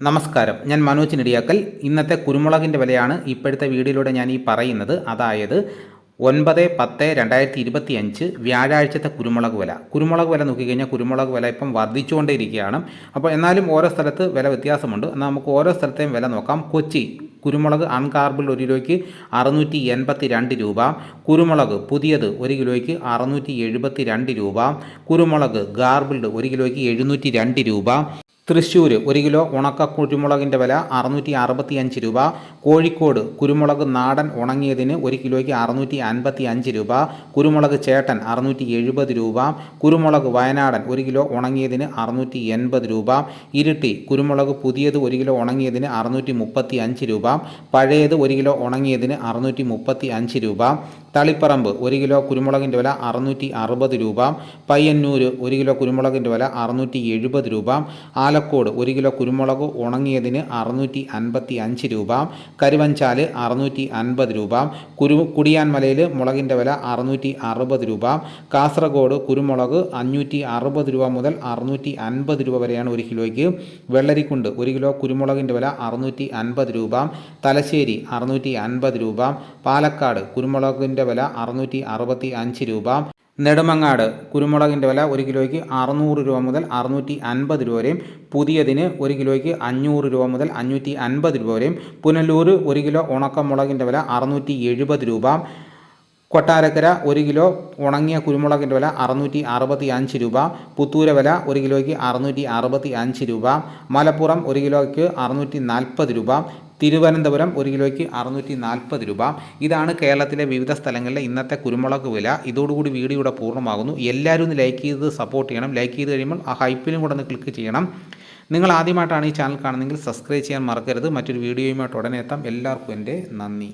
നമസ്കാരം. ഞാൻ മനോജ് നെടിയാക്കൽ. ഇന്നത്തെ കുരുമുളകിന്റെ വിലയാണ് ഇപ്പോഴത്തെ വീഡിയോയിലൂടെ ഞാൻ ഈ പറയുന്നത്. അതായത് ഒൻപത് പത്ത് രണ്ടായിരത്തി ഇരുപത്തി അഞ്ച് വ്യാഴാഴ്ചത്തെ കുരുമുളക് വില. കുരുമുളക് വില നോക്കിക്കഴിഞ്ഞാൽ കുരുമുളക് വില ഇപ്പം വർദ്ധിച്ചുകൊണ്ടേയിരിക്കുകയാണ്. അപ്പോൾ എന്നാലും ഓരോ സ്ഥലത്ത് വില വ്യത്യാസമുണ്ട്. എന്നാൽ നമുക്ക് ഓരോ സ്ഥലത്തെയും വില നോക്കാം. കൊച്ചി കുരുമുളക് അൺകാർബിൾ ഒരു കിലോയ്ക്ക് അറുന്നൂറ്റി എൺപത്തി രണ്ട് രൂപ. കുരുമുളക് പുതിയത് ഒരു കിലോയ്ക്ക് അറുന്നൂറ്റി എഴുപത്തി രണ്ട് രൂപ. കുരുമുളക് ഗാർബിൾഡ് ഒരു കിലോയ്ക്ക് എഴുന്നൂറ്റി രണ്ട് രൂപ. തൃശ്ശൂർ ഒരു കിലോ ഉണക്ക കുരുമുളകിന്റെ വില അറുന്നൂറ്റി അറുപത്തി അഞ്ച് രൂപ. കോഴിക്കോട് കുരുമുളക് നാടൻ ഉണങ്ങിയതിന് ഒരു കിലോയ്ക്ക് അറുന്നൂറ്റി അൻപത്തി അഞ്ച് രൂപ. കുരുമുളക് ചേട്ടൻ അറുന്നൂറ്റി എഴുപത് രൂപ. കുരുമുളക് വയനാടൻ ഒരു കിലോ ഉണങ്ങിയതിന് അറുന്നൂറ്റി എൺപത് രൂപ. ഇരിട്ടി കുരുമുളക് പുതിയത് ഒരു കിലോ ഉണങ്ങിയതിന് അറുന്നൂറ്റി മുപ്പത്തി അഞ്ച് രൂപ. പഴയത് ഒരു കിലോ ഉണങ്ങിയതിന് അറുന്നൂറ്റി മുപ്പത്തി അഞ്ച് രൂപ. തളിപ്പറമ്പ് ഒരു കിലോ കുരുമുളകിന്റെ വില അറുന്നൂറ്റി അറുപത് രൂപ. പയ്യന്നൂർ ഒരു കിലോ കുരുമുളകിന്റെ വില അറുന്നൂറ്റി എഴുപത് രൂപ ആലക്കോട് ഒരു കിലോ കുരുമുളക് ഉണങ്ങിയതിന് അറുന്നൂറ്റി അൻപത്തി അഞ്ച് രൂപ കരുവഞ്ചാൽ അറുന്നൂറ്റി അൻപത് രൂപ കുരു കുടിയാൻമലയിൽ മുളകിന്റെ വില അറുന്നൂറ്റി അറുപത് രൂപ കാസർഗോഡ് കുരുമുളക് അഞ്ഞൂറ്റി അറുപത് രൂപ മുതൽ അറുന്നൂറ്റി അൻപത് രൂപ വരെയാണ് ഒരു കിലോയ്ക്ക്. വെള്ളരിക്കുണ്ട് ഒരു കിലോ കുരുമുളകിന്റെ വില അറുന്നൂറ്റി അൻപത് രൂപ തലശ്ശേരി അറുന്നൂറ്റി അൻപത് രൂപ പാലക്കാട് കുരുമുളകിന്റെ വില അറുന്നൂറ്റി അറുപത്തി അഞ്ച് രൂപ നെടുമങ്ങാട് കുരുമുളകിന്റെ വില ഒരു കിലോയ്ക്ക് അറുന്നൂറ് രൂപ മുതൽ അറുന്നൂറ്റി അൻപത് രൂപ വരെയും പുതിയതിന് ഒരു കിലോയ്ക്ക് അഞ്ഞൂറ് രൂപ മുതൽ അഞ്ഞൂറ്റി അൻപത് രൂപ വരെയും പുനലൂർ ഒരു കിലോ ഉണക്കമുളകിന്റെ വില അറുന്നൂറ്റി എഴുപത് രൂപ കൊട്ടാരക്കര ഒരു കിലോ ഉണങ്ങിയ കുരുമുളകിന്റെ വില അറുന്നൂറ്റി അറുപത്തി അഞ്ച് രൂപ പുത്തൂര വില ഒരു കിലോയ്ക്ക് അറുന്നൂറ്റി അറുപത്തി അഞ്ച് രൂപ മലപ്പുറം ഒരു കിലോയ്ക്ക് അറുന്നൂറ്റി നാൽപ്പത് രൂപ തിരുവനന്തപുരം ഒരു കിലോയ്ക്ക് അറുന്നൂറ്റി നാൽപ്പത് രൂപ. ഇതാണ് കേരളത്തിലെ വിവിധ സ്ഥലങ്ങളിലെ ഇന്നത്തെ കുരുമുളക് വില. ഇതോടുകൂടി വീഡിയോ ഇവിടെ പൂർണമാകുന്നു. എല്ലാവരും ഒന്ന് ലൈക്ക് ചെയ്ത് സപ്പോർട്ട് ചെയ്യണം. ലൈക്ക് ചെയ്ത് കഴിയുമ്പോൾ ആ ഹൈപ്പിലും കൂടെ ഒന്ന് ക്ലിക്ക് ചെയ്യണം. നിങ്ങൾ ആദ്യമായിട്ടാണ് ഈ ചാനൽ കാണുന്നതെങ്കിൽ സബ്സ്ക്രൈബ് ചെയ്യാൻ മറക്കരുത്. മറ്റൊരു വീഡിയോയുമായിട്ട് ഉടനെ എത്താം. എല്ലാവർക്കും എന്റെ നന്ദി.